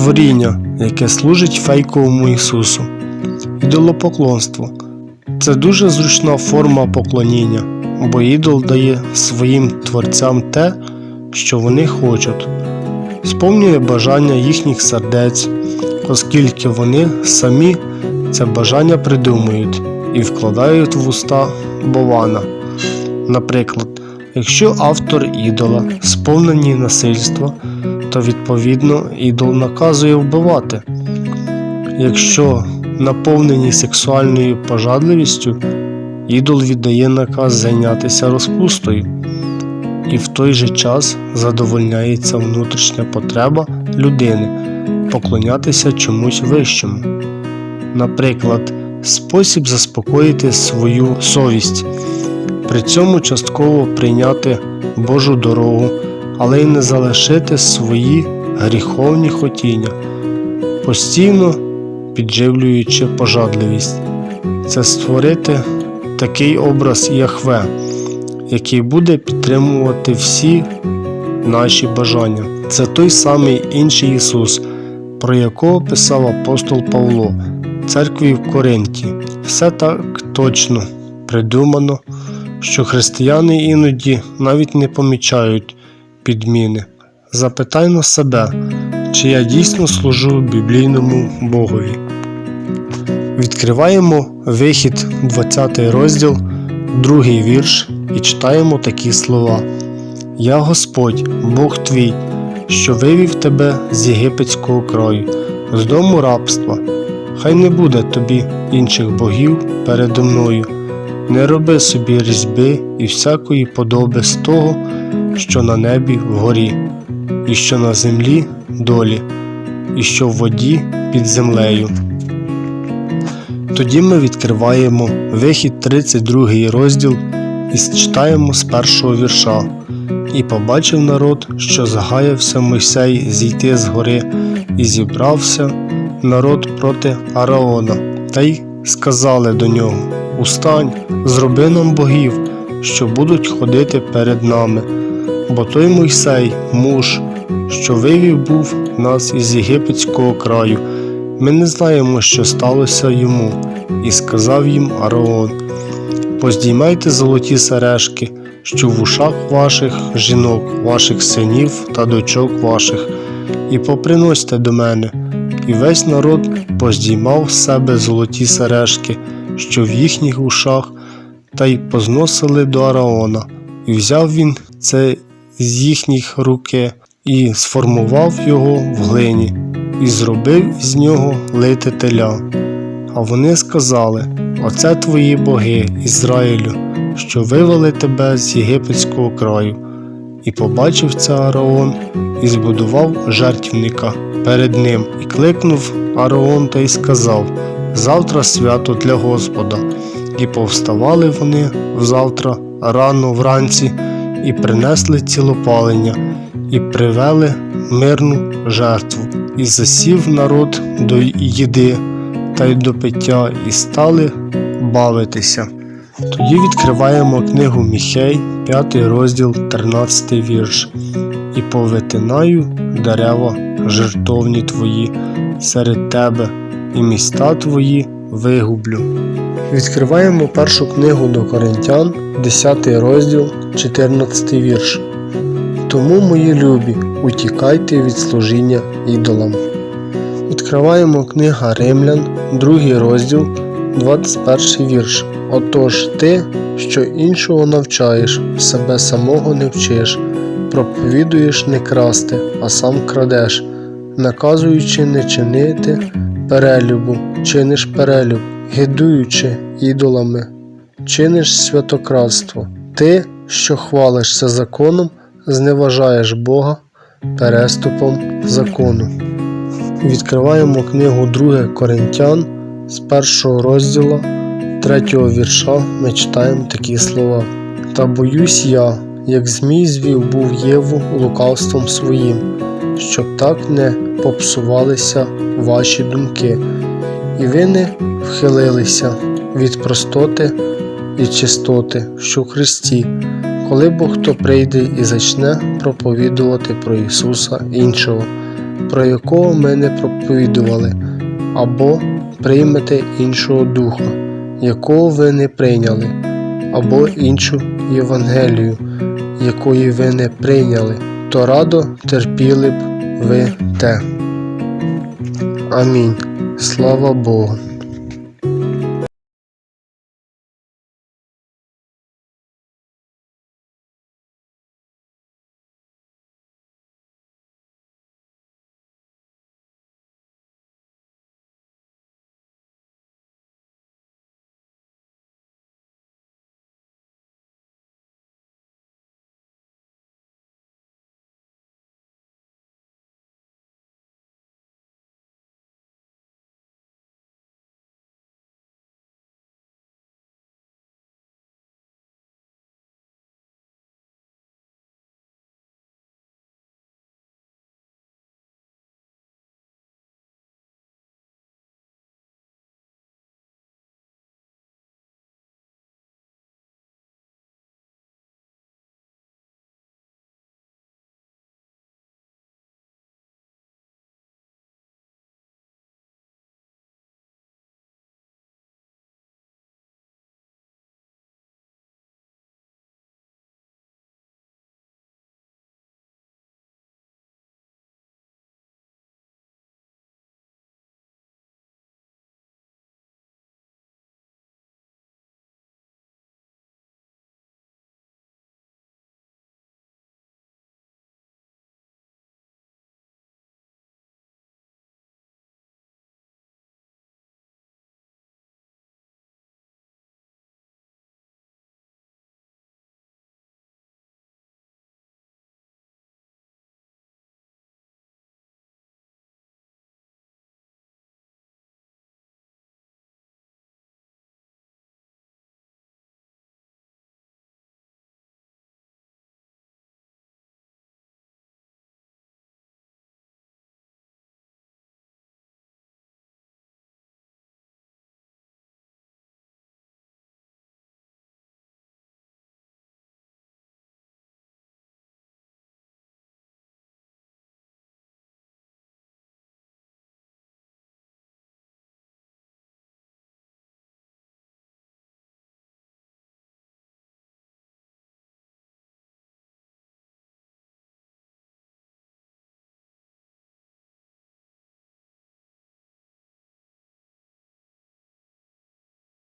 творіння, яке служить фейковому Ісусу. Ідолопоклонство це дуже зручна форма поклоніння, бо ідол дає своїм творцям те, що вони хочуть, сповнює бажання їхніх сердець, оскільки вони самі це бажання придумують і вкладають в уста Бована. Наприклад, якщо автор ідола сповнені насильства, то відповідно ідол наказує вбивати. Якщо наповнені сексуальною пожадливістю, ідол віддає наказ зайнятися розпустою, і в той же час задовольняється внутрішня потреба людини поклонятися чомусь вищому. Наприклад, спосіб заспокоїти свою совість, при цьому частково прийняти Божу дорогу, але й не залишити свої гріховні хотіння, постійно підживлюючи пожадливість. Це створити такий образ Яхве, який буде підтримувати всі наші бажання. Це той самий інший Ісус, про якого писав апостол Павло, в церкві в Коринті. Все так точно придумано, що християни іноді навіть не помічають підміни. Запитаймо себе, чи я дійсно служу біблійному Богові. Відкриваємо вихід, 20 розділ, другий вірш, і читаємо такі слова: Я Господь, Бог твій, що вивів тебе з єгипетського краю, з дому рабства. Хай не буде тобі інших богів передо мною. Не роби собі різьби і всякої подоби з того, що на небі вгорі, і що на землі долі, і що в воді під землею. Тоді ми відкриваємо вихід 32 розділ і читаємо з першого вірша. І побачив народ, що загаявся Мойсей зійти з гори, і зібрався народ проти Араона, та й сказали до нього: Устань, зроби нам богів, що будуть ходити перед нами. Бо той Мойсей, муж, що вивів був нас із єгипетського краю, ми не знаємо, що сталося йому, і сказав їм Араон: Поздіймайте золоті сережки, що в ушах ваших жінок, ваших синів та дочок ваших, і поприносьте до мене. І весь народ поздіймав з себе золоті сережки, що в їхніх ушах, та й позносили до Араона, і взяв він це з їхніх руки, і сформував його в глині, і зробив з нього теля. А вони сказали: Оце твої боги, Ізраїлю, що вивели тебе з єгипетського краю. І побачив це Араон, і збудував жертвника перед ним, і кликнув Араон та й сказав: Завтра свято для Господа. І повставали вони взавтра рано вранці, і принесли цілопалення, і привели мирну жертву, і засів народ до їди та й до пиття, і стали бавитися. Тоді відкриваємо книгу Міхей, 5 розділ, 13 вірш. І повитинаю дерева жертовні твої серед тебе, і міста твої вигублю. Відкриваємо першу книгу до Коринтян, 10 розділ, 14 вірш. Тому, мої любі, утікайте від служіння ідолам. Відкриваємо книга Римлян, 2 розділ, 21 вірш. Отож ти, що іншого навчаєш, себе самого не вчиш, проповідуєш не красти, а сам крадеш, наказуючи не чинити перелюбу, чиниш перелюб, гидуючи ідолами, чиниш святократство. Ти, що хвалишся законом, зневажаєш Бога переступом закону. Відкриваємо книгу 2 Коринтян з першого розділу, третього вірша ми читаємо такі слова. Та боюсь я, як Змій звів був Єву лукавством своїм, щоб так не попсувалися ваші думки, і ви не вхилилися від простоти і чистоти, що в Христі, коли Бог хто прийде і зачне проповідувати про Ісуса іншого, про якого ми не проповідували, або приймете іншого духа, якого ви не прийняли, або іншу Євангелію, якої ви не прийняли, то радо терпіли б ви те. Амінь. Слава Богу.